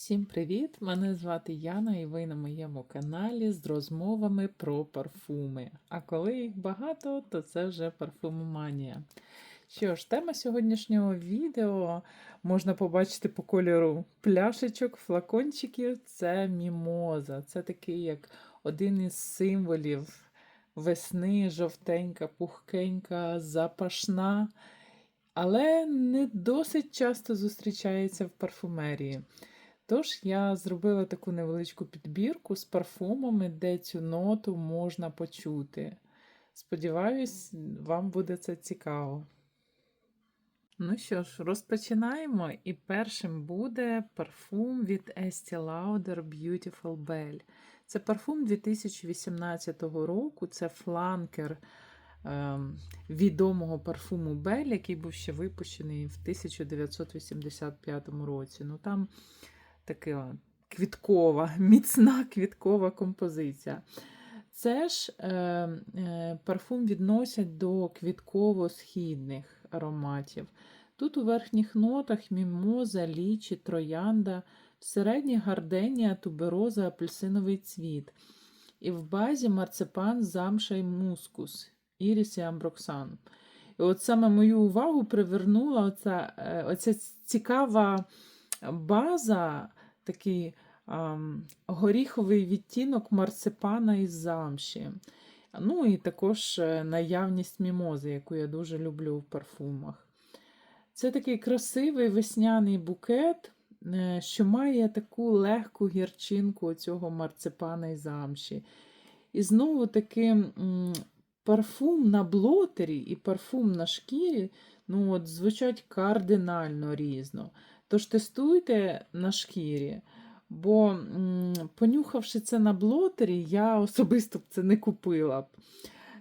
Всім привіт! Мене звати Яна, і ви на моєму каналі з розмовами про парфуми. А коли їх багато, то це вже парфумоманія. Що ж, тема сьогоднішнього відео можна побачити по кольору пляшечок, флакончиків. Це мімоза. Це такий як один із символів весни, жовтенька, пухкенька, запашна, але не досить часто зустрічається в парфумерії. Тож я зробила таку невеличку підбірку з парфумами, де цю ноту можна почути. Сподіваюсь, вам буде це цікаво. Ну що ж, розпочинаємо. І першим буде парфум від Estee Lauder Beautiful Belle. Це парфум 2018 року, це фланкер ем, відомого парфуму Belle, який був ще випущений в 1985 році. Ну там така квіткова, міцна квіткова композиція. Це ж е, е, парфум відносять до квітково-східних ароматів. Тут у верхніх нотах мімоза, лічі, троянда, в середніх гарденія, тубероза, апельсиновий цвіт. І в базі марципан, замша і мускус, іріс і амброксан. І от саме мою увагу привернула оця, е, оця цікава база, такий горіховий відтінок марципана із замші. Ну і також е, наявність мімози, яку я дуже люблю в парфумах. Це такий красивий весняний букет, е, що має таку легку гірчинку цього марципана і замші. І знову таки парфум на блотері і парфум на шкірі ну от, звучать кардинально різно. Тож тестуйте на шкірі, бо, понюхавши це на блотері, я особисто б це не купила б.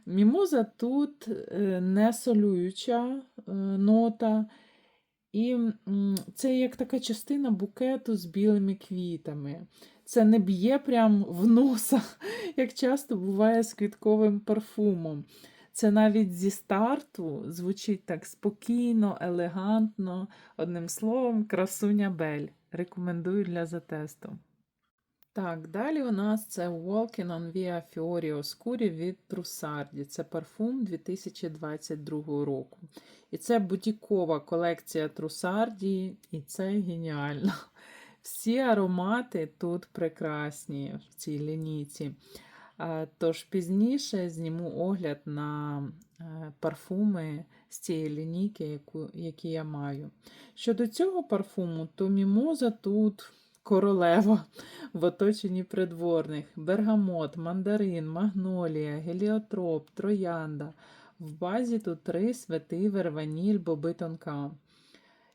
Мімоза тут е, не солююча е, нота, і це як така частина букету з білими квітами. Це не б'є прям в носа, як часто буває з квітковим парфумом. Це навіть зі старту звучить так спокійно, елегантно. Одним словом, красуня Бель. Рекомендую для затесту. Так, далі у нас це Walking on Via Fiori Oscuri від Trussardi. Це парфум 2022 року. І це бутікова колекція Trussardi, і це геніально. Всі аромати тут прекрасні в цій лінійці. Тож пізніше зніму огляд на е, парфуми з цієї лінійки, які я маю. Щодо цього парфуму, то мімоза тут королева в оточенні придворних: бергамот, мандарин, магнолія, геліотроп, троянда. В базі тут рис, ветивер, ваніль, боби тонка.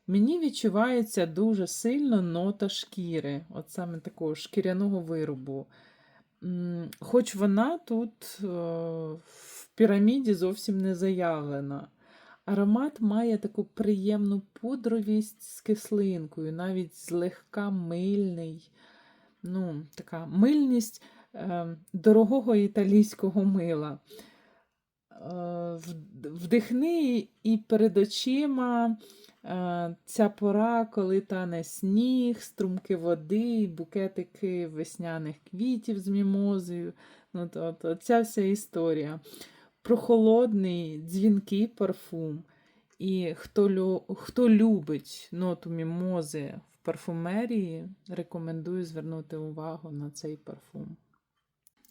Мені відчувається дуже сильно нота шкіри, от саме такого шкіряного виробу. Хоч вона тут е, в піраміді зовсім не заявлена. Аромат має таку приємну пудровість з кислинкою, навіть злегка мильний. Ну, така мильність е, дорогого італійського мила. Е, Вдихни і перед очима ця пора, коли тане сніг, струмки води, букетики весняних квітів з мімозою. Ну, то, то, ця вся історія. Прохолодний, дзвінкий парфум. І хто, лю- хто любить ноту мімози в парфумерії, рекомендую звернути увагу на цей парфум.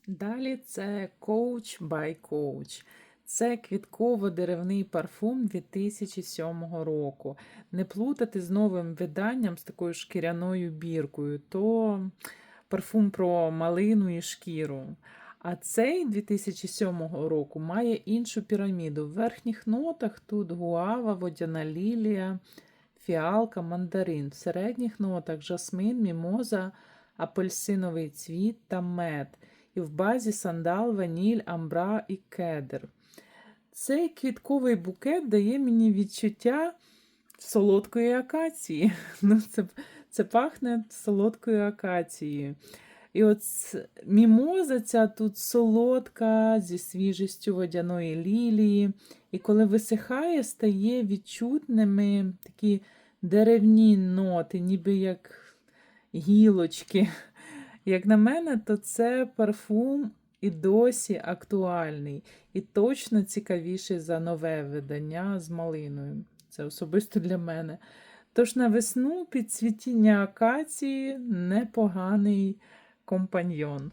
Далі це Coach by Coach. Це квітково-деревний парфум 2007 року. Не плутати з новим виданням з такою шкіряною біркою, то парфум про малину і шкіру. А цей 2007 року має іншу піраміду. В верхніх нотах тут гуава, водяна лілія, фіалка, мандарин. В середніх нотах жасмин, мімоза, апельсиновий цвіт та мед. І в базі сандал, ваніль, амбра і кедр. Цей квітковий букет дає мені відчуття солодкої акації. Ну, це, це пахне солодкою акацією. І от мімоза ця тут солодка, зі свіжістю водяної лілії. І коли висихає, стає відчутними такі деревні ноти, ніби як гілочки. Як на мене, то це парфум і досі актуальний, і точно цікавіший за нове видання з малиною. Це особисто для мене. Тож на весну під цвітіння акації непоганий компаньйон.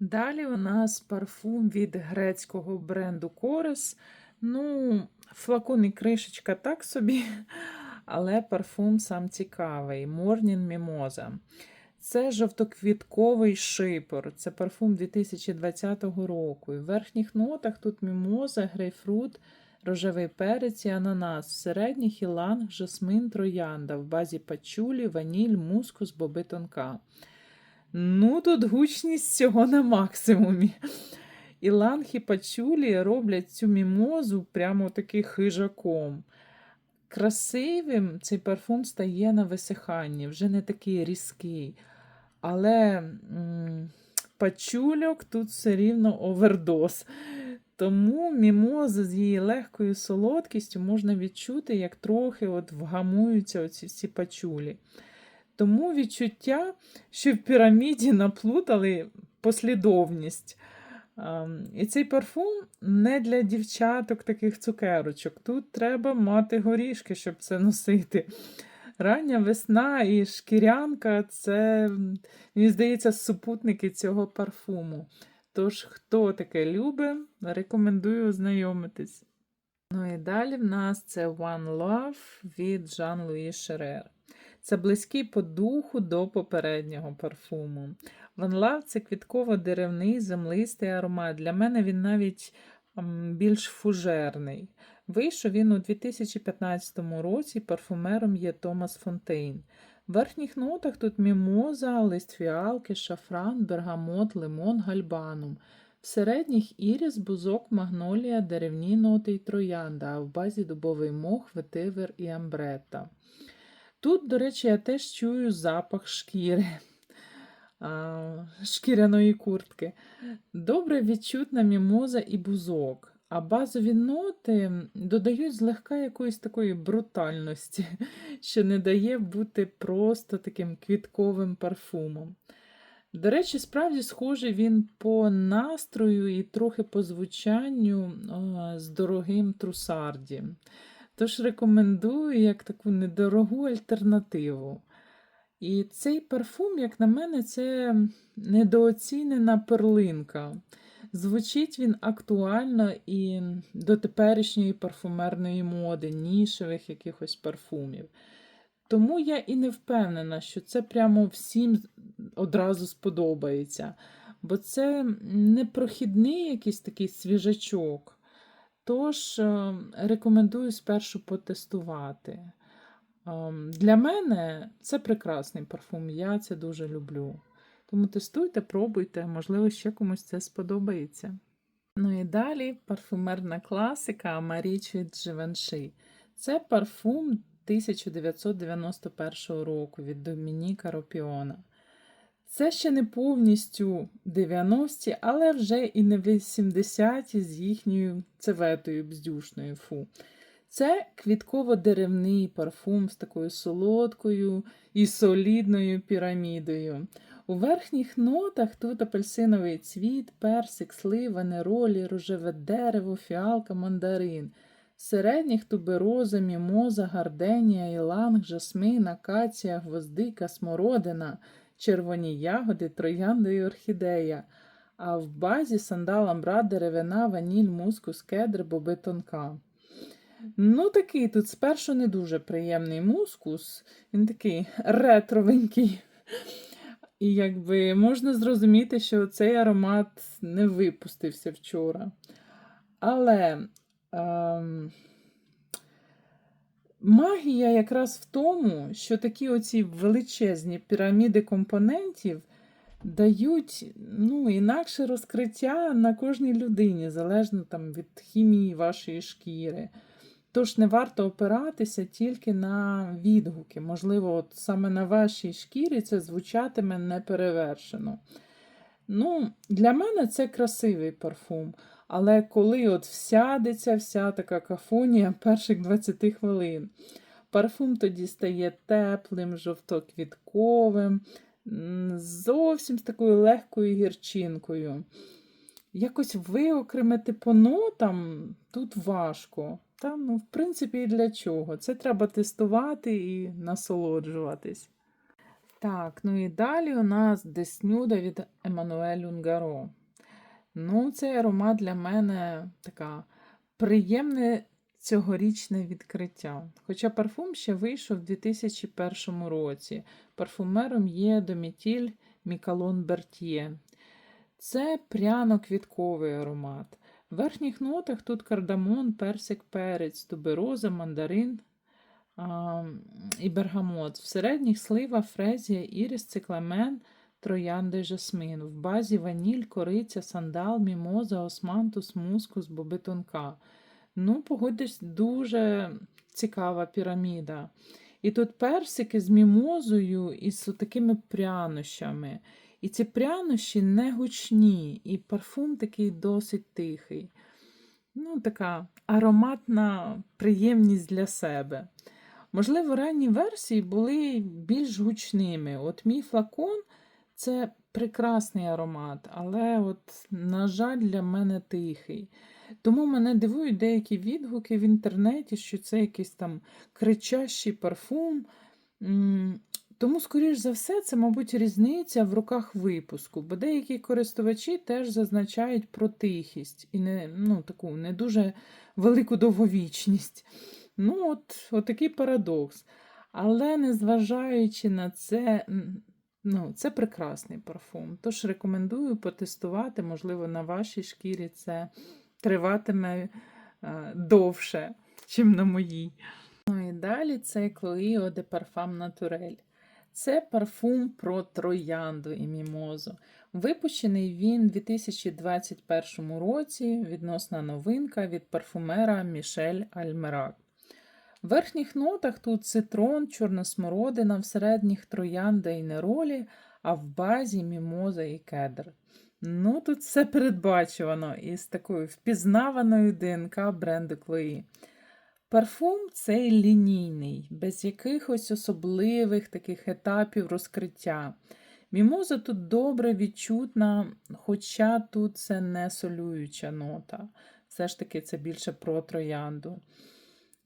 Далі у нас парфум від грецького бренду Корес. Ну, флакон і кришечка так собі, але парфум сам цікавий. Morning Mimosa. Це жовтоквітковий шипор. Це парфум 2020 року. І в верхніх нотах тут мімоза, грейпфрут, рожевий перець і ананас. В середніх іланг, жасмин, троянда. В базі пачулі, ваніль, мускус, боби тонка. Ну, тут гучність всього на максимумі. Іланг і пачулі роблять цю мімозу прямо такий хижаком. Красивим цей парфум стає на висиханні, вже не такий різкий. Але пачульок тут все рівно овердоз. Тому мімоза з її легкою солодкістю можна відчути, як трохи от вгамуються оці всі пачулі. Тому відчуття, що в піраміді наплутали послідовність. І цей парфум не для дівчаток таких цукерочок. Тут треба мати горішки, щоб це носити. Рання весна і шкірянка це, мені здається, супутники цього парфуму. Тож, хто таке любить, рекомендую ознайомитись. Ну і далі в нас це One Love від Jean-Louis Scherer. Це близький по духу до попереднього парфуму. One Love – це квітково-деревний землистий аромат. Для мене він навіть більш фужерний. Вийшов він у 2015 році, парфумером є Томас Фонтейн. В верхніх нотах тут мімоза, лист фіалки, шафран, бергамот, лимон, гальбанум. В середніх іріс, бузок, магнолія, деревні ноти й троянда, а в базі дубовий мох, ветивер і амбрета. Тут, до речі, я теж чую запах шкіри, шкіряної куртки. Добре відчутна мімоза і бузок. А базові ноти додають злегка якоїсь такої брутальності, що не дає бути просто таким квітковим парфумом. До речі, справді схожий він по настрою і трохи по звучанню з дорогим трусарді. Тож рекомендую як таку недорогу альтернативу. І цей парфум, як на мене, це недооцінена перлинка. Звучить він актуально і до теперішньої парфумерної моди, нішевих якихось парфумів. Тому я і не впевнена, що це прямо всім одразу сподобається. Бо це не прохідний якийсь такий свіжачок. Тож е, рекомендую спершу потестувати. Ем, Для мене це прекрасний парфум, я це дуже люблю. Тому тестуйте, пробуйте, можливо, ще комусь це сподобається. Ну і далі парфумерна класика Маріч від Givenchy. Це парфум 1991 року від Домініка Ропіона. Це ще не повністю 90-ті, але вже і не 80-ті з їхньою цеветою бздюшною. Фу. Це квітково-деревний парфум з такою солодкою і солідною пірамідою. У верхніх нотах тут апельсиновий цвіт, персик, слива, неролі, рожеве дерево, фіалка, мандарин. В середніх тубероза, мімоза, гарденія, іланг, жасмин, акація, гвоздика, смородина, червоні ягоди, троянда і орхідея. А в базі сандал, амбра, деревина, ваніль, мускус, кедр, боби тонка. Ну, такий тут спершу не дуже приємний мускус. Він такий ретровенький. І якби можна зрозуміти, що цей аромат не випустився вчора. Але ем, магія якраз в тому, що такі оці величезні піраміди компонентів дають ну, інакше розкриття на кожній людині, залежно там, від хімії вашої шкіри. Тож не варто опиратися тільки на відгуки. Можливо, от саме на вашій шкірі це звучатиме неперевершено. Ну, Для мене це красивий парфум. Але коли от всядеться вся така кафонія перших 20 хвилин. Парфум тоді стає теплим, жовтоквітковим, зовсім з такою легкою гірчинкою. Якось виокремити по нотам тут важко. Та, ну, в принципі, і для чого? Це треба тестувати і насолоджуватись. Так, ну і далі у нас Деснюда від Еммануель Унгаро. Ну, цей аромат для мене така приємне цьогорічне відкриття. Хоча парфум ще вийшов у 2001 році. Парфумером є Домітіль Мікалон Бертьє. Це пряно-квітковий аромат. В верхніх нотах тут кардамон, персик, перець, тубероза, мандарин а, і бергамот. В середніх слива, фрезія, ірис, цикламен, троянда й жасмин. В базі ваніль, кориця, сандал, мімоза, османтус, мускус, боби тонка. Ну, погодьтесь, дуже цікава піраміда. І тут персики з мімозою і з такими прянощами. І ці прянощі не гучні, і парфум такий досить тихий. Ну, така ароматна приємність для себе. Можливо, ранні версії були більш гучними. От мій флакон це прекрасний аромат, але, от, на жаль, для мене тихий. Тому мене дивують деякі відгуки в інтернеті, що це якийсь там кричащий парфум. Тому, скоріш за все, це, мабуть, різниця в роках випуску, бо деякі користувачі теж зазначають про тихість і не, ну, таку не дуже велику довговічність. Ну, от, от такий парадокс. Але незважаючи на це, ну, це прекрасний парфум. Тож рекомендую потестувати, можливо, на вашій шкірі це триватиме е, довше, чим на моїй. Ну і далі це Chloé Eau de Parfum. Це парфум про троянду і мімозу. Випущений він у 2021 році, відносна новинка від парфумера Мішель Альмерак. В верхніх нотах тут цитрон, чорносмородина, в середніх троянда і неролі, а в базі мімоза і кедр. Ну, тут все передбачувано із такою впізнаваною ДНК бренду Chloe. Парфум цей лінійний, без якихось особливих таких етапів розкриття. Мімоза тут добре відчутна, хоча тут це не солююча нота. Все ж таки, це більше про троянду.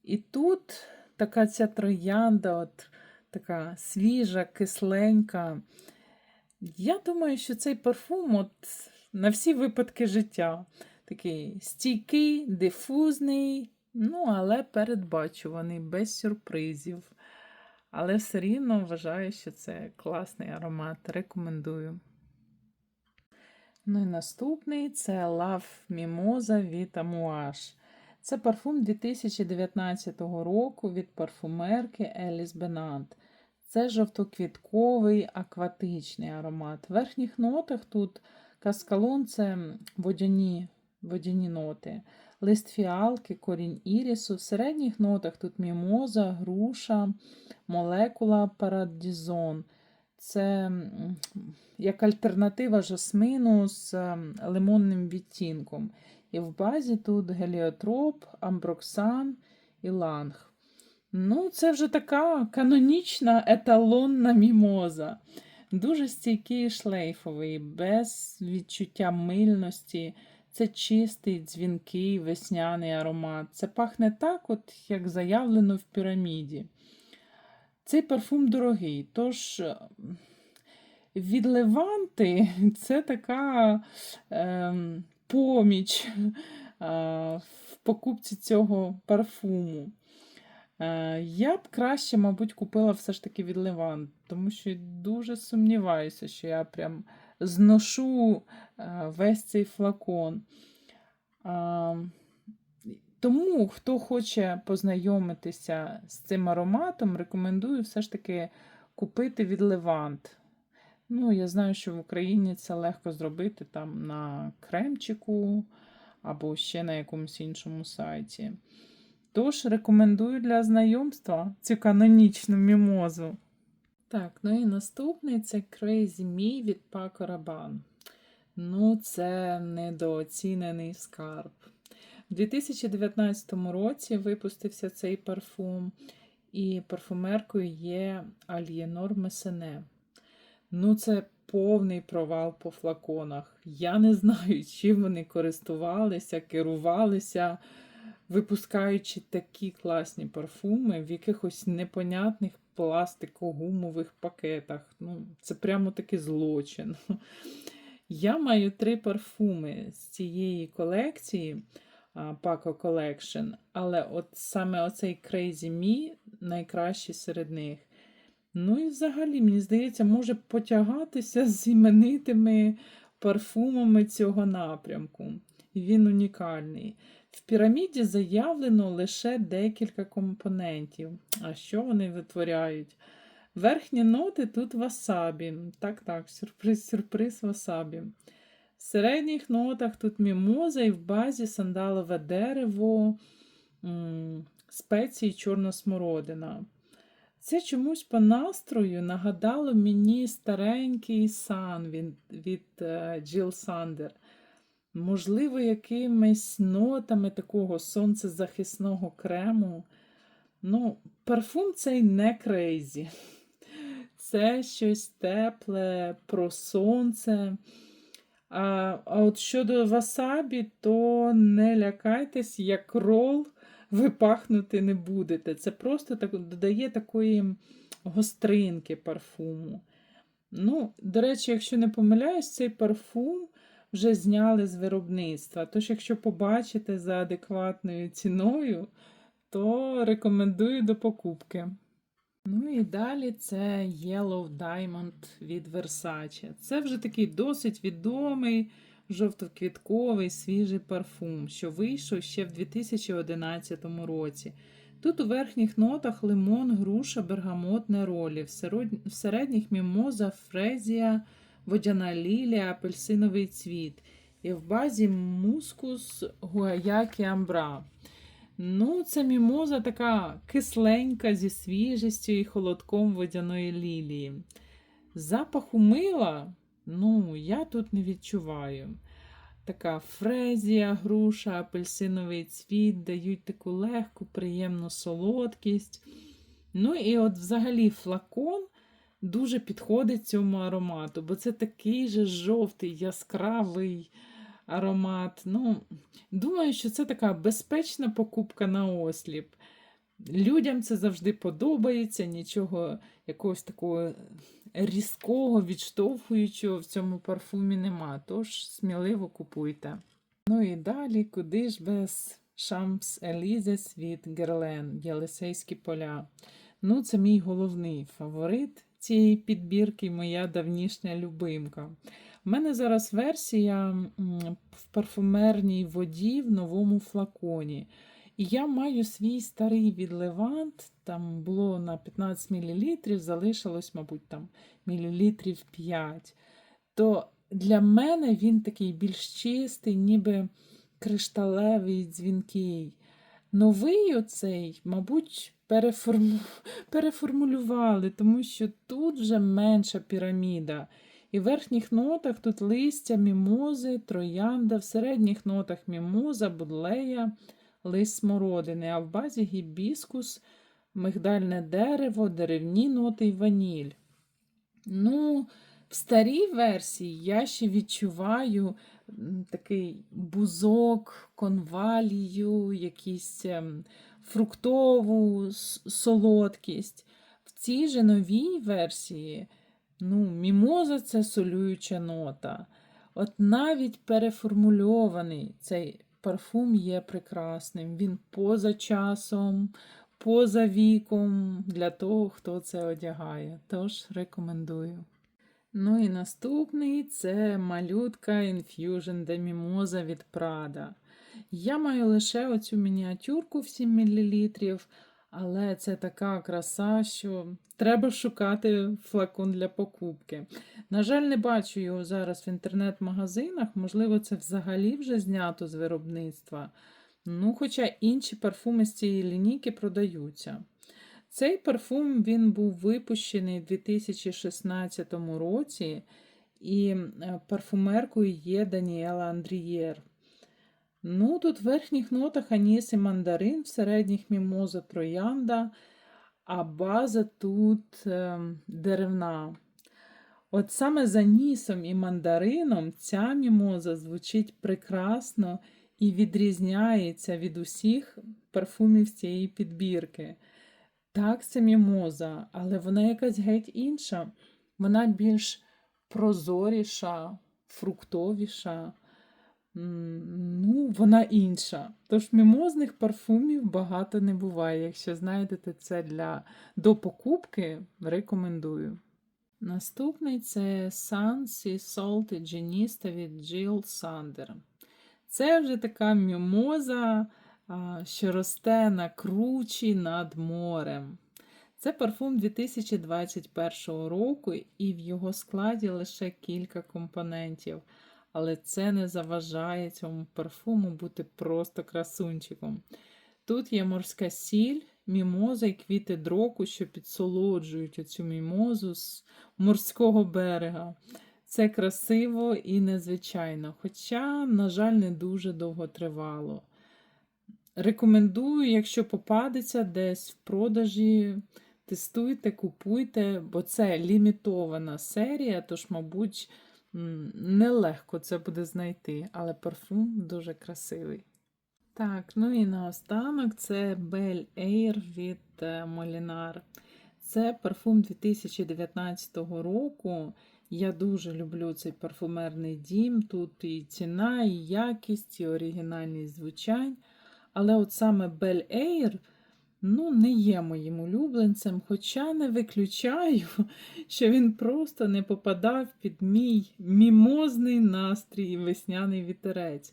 І тут така ця троянда, от така свіжа, кисленька. Я думаю, що цей парфум от на всі випадки життя. Такий стійкий, дифузний, ну, але передбачуваний, без сюрпризів. Але все рівно вважаю, що це класний аромат. Рекомендую. Ну і наступний це Love Mimosa від Amouage. Це парфум 2019 року від парфумерки Еліс Бенант. Це жовтоквітковий акватичний аромат. В верхніх нотах тут каскалон це водяні, водяні ноти, лист фіалки, корінь ірісу. В середніх нотах тут мімоза, груша, молекула парадізон. Це як альтернатива жасмину з ем, лимонним відтінком. І в базі тут геліотроп, амброксан і ланг. Ну, це вже така канонічна еталонна мімоза. Дуже стійкий шлейфовий, без відчуття мильності. Це чистий, дзвінкий, весняний аромат. Це пахне так, от, як заявлено в піраміді. Цей парфум дорогий, тож е, від Леванти це така ем, поміч е, в покупці цього парфуму. Е, Я б краще, мабуть, купила все ж таки від Левант, тому що дуже сумніваюся, що я прям зношу е, весь цей флакон. Тому, хто хоче познайомитися з цим ароматом, рекомендую все ж таки купити від Левант. Ну, я знаю, що в Україні це легко зробити там на кремчику або ще на якомусь іншому сайті. Тож рекомендую для знайомства цю канонічну мімозу. Так, ну і наступний це Crazy Me від Paco Rabanne. Ну, це недооцінений скарб. У 2019 році випустився цей парфум. і парфумеркою є Aliénor Месене. Ну, це повний провал по флаконах. Я не знаю, чим вони користувалися, керувалися, випускаючи такі класні парфуми в якихось непонятних пластико-гумових пакетах. Ну, це прямо такий злочин. Я маю три парфуми з цієї колекції Paco Collection, але от саме оцей Crazy Me найкращий серед них. Ну і взагалі, мені здається, може потягатися з іменитими парфумами цього напрямку. Він унікальний. В піраміді заявлено лише декілька компонентів. А що вони витворяють? Верхні ноти тут васабі. Так, так, сюрприз, сюрприз васабі. В середніх нотах тут мімоза і в базі сандалове дерево, спеції чорна смородина. Це чомусь по настрою нагадало мені старенький сан від, від е, Джил Сандер. Можливо, якимись нотами такого сонцезахисного крему. Ну, парфум цей не крейзі. Це щось тепле, про сонце. А, а от щодо васабі, то не лякайтесь, як рол ви пахнути не будете. Це просто так, додає такої гостринки парфуму. Ну, До речі, якщо не помиляюсь, цей парфум вже зняли з виробництва. Тож, якщо побачите за адекватною ціною, то рекомендую до покупки. Ну і далі це Yellow Diamond від Versace. Це вже такий досить відомий жовтоквітковий свіжий парфум, що вийшов ще в 2011 році. Тут у верхніх нотах лимон, груша, бергамот, неролі, в середніх мімоза, фрезія, водяна лілія, апельсиновий цвіт. І в базі мускус гуаякі амбра. Ну, це мімоза така кисленька зі свіжістю і холодком водяної лілії. Запаху мила, ну, я тут не відчуваю. Така фрезія, груша, апельсиновий цвіт дають таку легку, приємну солодкість. Ну, і от взагалі флакон дуже підходить цьому аромату, бо це такий же жовтий, яскравий аромат. Ну, Думаю, що це така безпечна покупка на осліп. Людям це завжди подобається, нічого якогось такого різкого, відштовхуючого в цьому парфумі нема. Тож сміливо купуйте. Ну і далі, куди ж без Шампс Елізес від Герлен, Єлисейські поля. Ну, це мій головний фаворит цієї підбірки, моя давнішня любимка. У мене зараз версія в парфумерній воді в новому флаконі. І я маю свій старий від Левант, там було на 15 мл, залишилось, мабуть, там мілілітрів 5. То для мене він такий більш чистий, ніби кришталевий, дзвінкий. Новий оцей, мабуть, переформу... переформулювали, тому що тут вже менша піраміда. І в верхніх нотах тут листя, мімози, троянда, в середніх нотах мімоза, будлея, лист смородини, а в базі гібіскус, мигдальне дерево, деревні ноти і ваніль. Ну, в старій версії я ще відчуваю такий бузок, конвалію, якісь ем, фруктову солодкість. В цій же новій версії. Ну, Мімоза це солююча нота. От навіть переформульований цей парфум є прекрасним. Він поза часом, поза віком для того, хто це одягає. Тож рекомендую. Ну і наступний це малютка Infusion de Mimosa від Prada. Я маю лише оцю мініатюрку в 7 мл. Але це така краса, що треба шукати флакон для покупки. На жаль, не бачу його зараз в інтернет-магазинах, можливо, це взагалі вже знято з виробництва. Ну, Хоча інші парфуми з цієї лінійки продаються. Цей парфум він був випущений у 2016 році, і е, парфумеркою є Даніела Андрієр. Ну, Тут в верхніх нотах аніс і мандарин, в середніх мімоза троянда, а база тут ем, деревна. От саме за нісом і мандарином ця мімоза звучить прекрасно і відрізняється від усіх парфумів цієї підбірки. Так, це мімоза, але вона якась геть інша. Вона більш прозоріша, фруктовіша. Ну, вона інша. Тож мімозних парфумів багато не буває. Якщо знайдете це для до покупки, рекомендую. Наступний це Sun Sea Salted Genista від Jill Sander. Це вже така мімоза, що росте на кручі над морем. Це парфум 2021 року, і в його складі лише кілька компонентів. Але це не заважає цьому парфуму бути просто красунчиком. Тут є морська сіль, мімоза і квіти дроку, що підсолоджують оцю мімозу з морського берега. Це красиво і незвичайно, хоча, на жаль, не дуже довго тривало. Рекомендую, якщо попадеться десь в продажі, тестуйте, купуйте, бо це лімітована серія, тож, мабуть, нелегко це буде знайти, але парфум дуже красивий. Так, ну і наостанок це Belle Air від е, Molinar. Це парфум 2019 року. Я дуже люблю цей парфумерний дім. Тут і ціна, і якість, і оригінальність звучань. Але от саме Belle Air ну, не є моїм улюбленцем, хоча не виключаю, що він просто не попадав під мій мімозний настрій і весняний вітерець.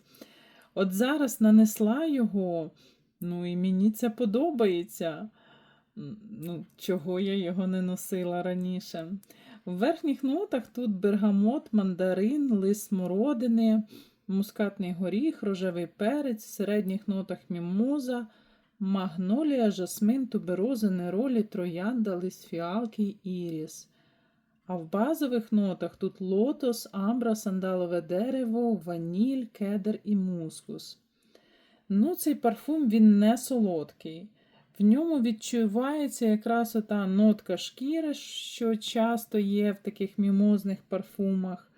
От зараз нанесла його, ну і мені це подобається. Ну, чого я його не носила раніше. В верхніх нотах тут бергамот, мандарин, лист смородини, мускатний горіх, рожевий перець, в середніх нотах мімоза, магнолія, жасмин, тубероза, неролі, троянда, лист фіалки іріс. А в базових нотах тут лотос, амбра, сандалове дерево, ваніль, кедр і мускус. Ну, цей парфум він не солодкий. В ньому відчувається якраз ота нотка шкіри, що часто є в таких мімозних парфумах.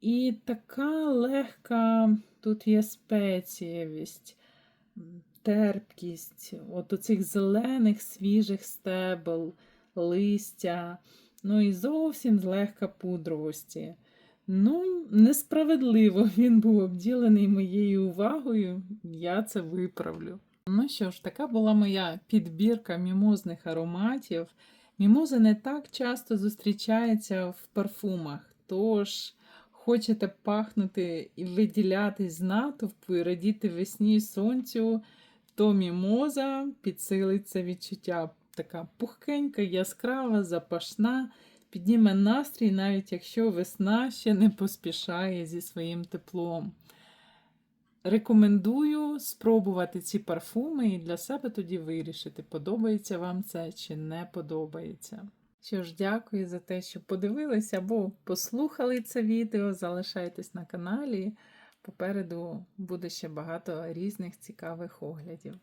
І така легка, тут є спецієвість, терпкість, от оцих зелених свіжих стебел, листя, ну і зовсім злегка пудровості. Ну, несправедливо він був обділений моєю увагою, я це виправлю. Ну що ж, така була моя підбірка мімозних ароматів. Мімоза не так часто зустрічається в парфумах, тож хочете пахнути і виділятись з натовпу і радіти весні сонцю, то мімоза підсилить це відчуття. Така пухкенька, яскрава, запашна, підніме настрій, навіть якщо весна ще не поспішає зі своїм теплом. Рекомендую спробувати ці парфуми і для себе тоді вирішити, подобається вам це чи не подобається. Що ж, дякую за те, що подивилися або послухали це відео. Залишайтесь на каналі. Попереду буде ще багато різних цікавих оглядів.